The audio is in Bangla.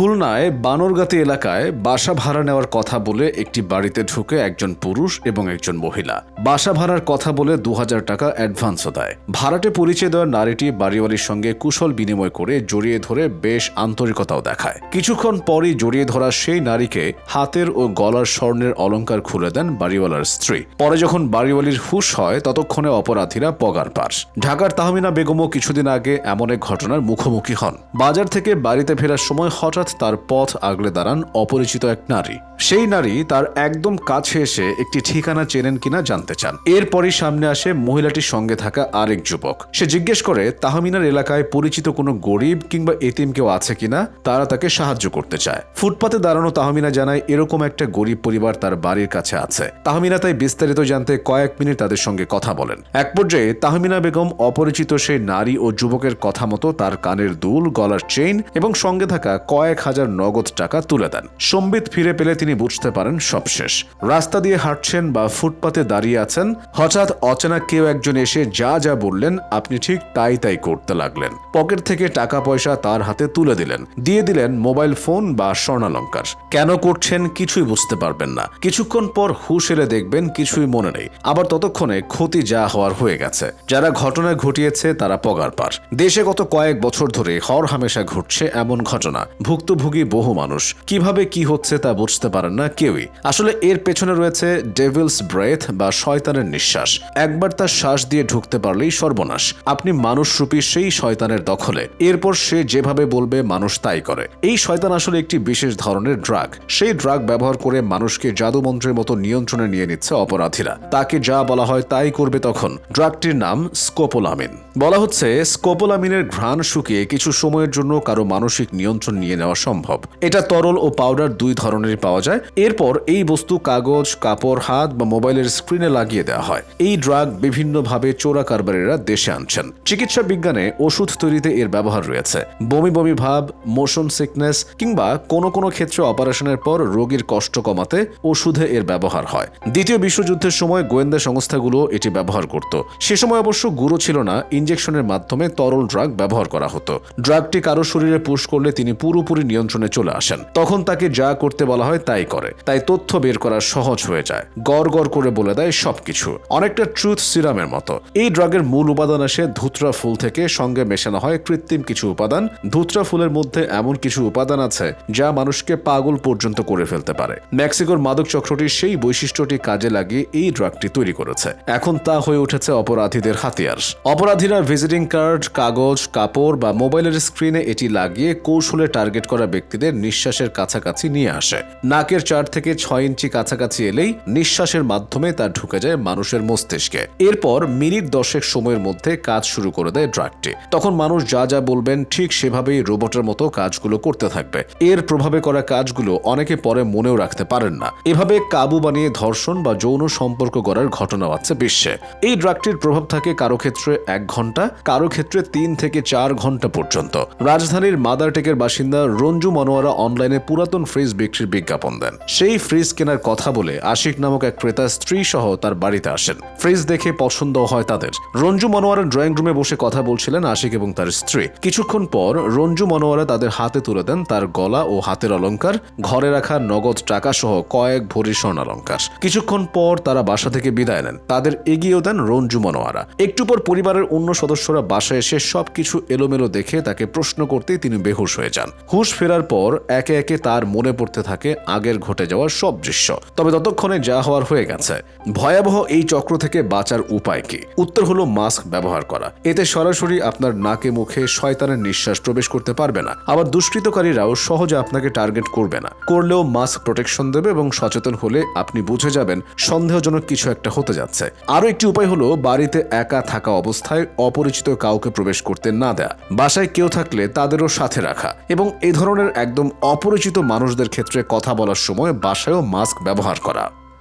খুলনায় বানরগাতি এলাকায় বাসা ভাড়া নেওয়ার কথা বলে একটি বাড়িতে ঢুকে একজন পুরুষ এবং একজন মহিলা। বাসা ভাড়ার কথা বলে দু হাজার টাকা অ্যাডভান্সও দেয়। ভাড়াটে পরিচয় দেওয়া নারীটি বাড়িওয়ালির সঙ্গে কুশল বিনিময় করে জড়িয়ে ধরে বেশ আন্তরিকতাও দেখায়। কিছুক্ষণ পরই জড়িয়ে ধরা সেই নারীকে হাতের ও গলার স্বর্ণের অলংকার খুলে দেন বাড়িওয়ালার স্ত্রী। পরে যখন বাড়িওয়ালির হুশ হয়, ততক্ষণে অপরাধীরা পগার পার ঢাকার তাহমিনা বেগমও কিছুদিন আগে এমন এক ঘটনার মুখোমুখি হন। বাজার থেকে বাড়িতে ফেরার সময় হঠাৎ তার পথ আগলে দাঁড়ান অপরিচিত এক নারী। সেই নারী তার একদম কাছে এসে একটি ঠিকানা চেনেন কিনা জানতে চান। এরপরই সামনে আসে মহিলাটির সঙ্গে থাকা আরেক যুবক। সে জিজ্ঞেস করে, তাহমিনার এলাকায় পরিচিত কোনো গরিব কিংবা এতিম কেউ আছে কিনা? তারা তাকে সাহায্য করতে চায়। ফুটপাতে দাঁড়ানো তাহমিনা জানায়, এরকম একটা গরিব পরিবার তার বাড়ির কাছে আছে। তাহমিনা তাই বিস্তারিত জানতে কয়েক মিনিট তাদের সঙ্গে কথা বলেন। এক পর্যায়ে তাহমিনা বেগম অপরিচিত সেই নারী ও যুবকের কথা মতো তার কানের দুল, গলার চেইন এবং সঙ্গে থাকা কয়েক হাজার নগদ টাকা তুলে দেন। সম্বিত ফিরে পেলে তিনি বুঝতে পারেন সব শেষ। রাস্তা দিয়ে হাঁটছেন বা ফুটপাতে দাঁড়িয়ে আছেন, হঠাৎ অচেনা কেউ একজন এসে যা যা বললেন, আপনি ঠিক তাই তাই করতে লাগলেন। পকেট থেকে টাকা পয়সা তার হাতে তুলে দিলেন। দিয়ে দিলেন মোবাইল ফোন বা স্বর্ণালঙ্কার। কেন করছেন কিছুই বুঝতে পারবেন না। কিছুক্ষণ পর হুশ এলে দেখবেন কিছুই মনে নেই। আবার ততক্ষণে ক্ষতি যা হওয়ার হয়ে গেছে। যারা ঘটনা ঘটিয়েছে তারা পগার পার। দেশে গত কয়েক বছর ধরে হর হামেশা ঘটছে এমন ঘটনা। ভুক্তভোগী বহু মানুষ। কীভাবে কি হচ্ছে তা বুঝতে পারেন না কেউই। আসলে এর পেছনে রয়েছে ডেভিলস ব্রেথ বা শয়তানের নিঃশ্বাস। একবার তার শ্বাস দিয়ে ঢুকতে পারলেই সর্বনাশ। আপনি মানুষরূপী সেই শয়তানের দখলে। এরপর সে যেভাবে বলবে, মানুষ তাই করে। এই শয়তান আসলে একটি বিশেষ ধরনের ড্রাগ। সেই ড্রাগ ব্যবহার করে মানুষকে জাদুমন্ত্রের মতো নিয়ন্ত্রণে নিয়ে নিচ্ছে অপরাধীরা। তাকে যা বলা হয় তাই করবে তখন। ড্রাগটির নাম স্কোপোলামিন। বলা হচ্ছে, স্কোপোলামিনের ঘ্রাণ শুকিয়ে কিছু সময়ের জন্য কারও মানসিক নিয়ন্ত্রণ নিয়ে নেওয়া সম্ভব। এটা তরল ও পাউডার দুই ধরনের পাওয়া যায়। এরপর এই বস্তু কাগজ, কাপড়, হাত বা মোবাইলের স্ক্রিনে লাগিয়ে দেওয়া হয়। এই ড্রাগ বিভিন্নভাবে চোরা কারবারিরা দেশে আনছেন। চিকিৎসা বিজ্ঞানে ওষুধ তৈরিতে এর ব্যবহার রয়েছে। বমি বমি ভাব, মোশন সিকনেস কিংবা কোনো কোনো ক্ষেত্রে অপারেশনের পর রোগীর কষ্ট কমাতে ওষুধে এর ব্যবহার হয়। দ্বিতীয় বিশ্বযুদ্ধের সময় গোয়েন্দা সংস্থাগুলো এটি ব্যবহার করত। সে সময় অবশ্য গুঁড়ো ছিল না ইনজেকশনের মাধ্যমে তরল ড্রাগ ব্যবহার করা হতো। ড্রাগটি কারও শরীরে পুশ করলে তিনি পুরোপুরি নিয়ন্ত্রণে চলে আসেন। তখন তাকে যা করতে বলা হয় তাই করে। তাই তথ্য বের করা সহজ হয়ে যায়। গড় গড় করে বলে দেয় সবকিছু। অনেকটা ট্রুথ সিরামের মতো। এই ড্রাগের মূল উপাদান আসে ধুতরা ফুল থেকে সঙ্গে মেশানো হয় কৃত্রিম কিছু উপাদান। ধুতরা ফুলের মধ্যে এমন কিছু উপাদান আছে যা মানুষকে পাগল পর্যন্ত করে ফেলতে পারে। মেক্সিকোর মাদক চক্রটি সেই বৈশিষ্ট্যটি কাজে লাগিয়ে এই ড্রাগটি তৈরি করেছে। এখন তা হয়ে উঠেছে অপরাধীদের হাতিয়ার। অপরাধীরা ভিজিটিং কার্ড কাগজ, কাপড় বা মোবাইলের স্ক্রিনে এটি লাগিয়ে কৌশলে টার্গেট করা ব্যক্তিদের নিঃশ্বাসের কাছাকাছি নিয়ে আসে। নাকের চার থেকে ছয় ইঞ্চি কাছাকাছি এলেই নিঃশ্বাসের মাধ্যমে তা ঢুকে যায় মানুষের মস্তিষ্কে। এরপর মিনিট দশেক সময়ের মধ্যে কাজ শুরু করে দেয় ড্রাগটি। তখন মানুষ যা যা বলবেন ঠিক সেভাবেই রোবটের মতো কাজগুলো করতে থাকবে। এর প্রভাবে করা কাজগুলো অনেকে পরে মনেও রাখতে পারেন না। এভাবে কাবু বানিয়ে ধর্ষণ বা যৌন সম্পর্ক করার ঘটনা আছে বিশ্বে। এই ড্রাগটির প্রভাব থাকে কারও ক্ষেত্রে এক ঘণ্টা কারও ক্ষেত্রে তিন থেকে চার ঘণ্টা পর্যন্ত। রাজধানীর মাদারটেকের বাসিন্দা রঞ্জু মনোয়ারা অনলাইনে পুরাতন ফ্রিজ বিক্রির বিজ্ঞাপন দেন। সেই ফ্রিজ কেনার কথা বলে আশিক নামক এক ক্রেতা স্ত্রী সহ তার বাড়িতে আসেন। ফ্রিজ দেখে পছন্দ হয় তাদের। রঞ্জু মনোয়ারা ড্রয়িং রুমে বসে কথা বলছিলেন আশিক এবং তার স্ত্রী। কিছুক্ষণ পর রঞ্জু মনোয়ারা তাদের হাতে তুলে দেন তার গলা ও হাতের অলংকার, ঘরে রাখা নগদ টাকা সহ কয়েক ভরি স্বর্ণালঙ্কার কিছুক্ষণ পর তারা বাসা থেকে বিদায় নেন। তাদের এগিয়েও দেন রঞ্জু মনোয়ারা। একটু পর পরিবারের অন্য সদস্যরা বাসায় এসে সবকিছু এলোমেলো দেখে তাকে প্রশ্ন করতেই তিনি বেহুশ হয়ে যান। হুশ ফেরার পর একে একে তার মনে পড়তে থাকে আগের ঘটে যাওয়া সব দৃশ্য। তবে ততক্ষণে যা হওয়ার হয়ে গেছে। ভয়াবহ এই চক্র থেকে বাঁচার উপায় কি? উত্তর হলো মাস্ক ব্যবহার করা। এতে সরাসরি আপনার নাকে মুখে শয়তানের নিঃশ্বাস প্রবেশ করতে পারবে না। আবার দুষ্কৃতকারীরাও সহজে আপনাকে টার্গেট করবে না। করলেও মাস্ক প্রোটেকশন দেবে এবং সচেতন হলে আপনি বুঝে যাবেন সন্দেহজনক কিছু একটা হতে যাচ্ছে। আরও একটি উপায় হলো বাড়িতে একা থাকা অবস্থায় অপরিচিত কাউকে প্রবেশ করতে না দেয়া। বাসায় কেউ থাকলে তাদেরও সাথে রাখা এবং এ ধরনের একদম অপরিচিত মানুষদের ক্ষেত্রে কথা বলার সময় বাসায়ও মাস্ক ব্যবহার করা।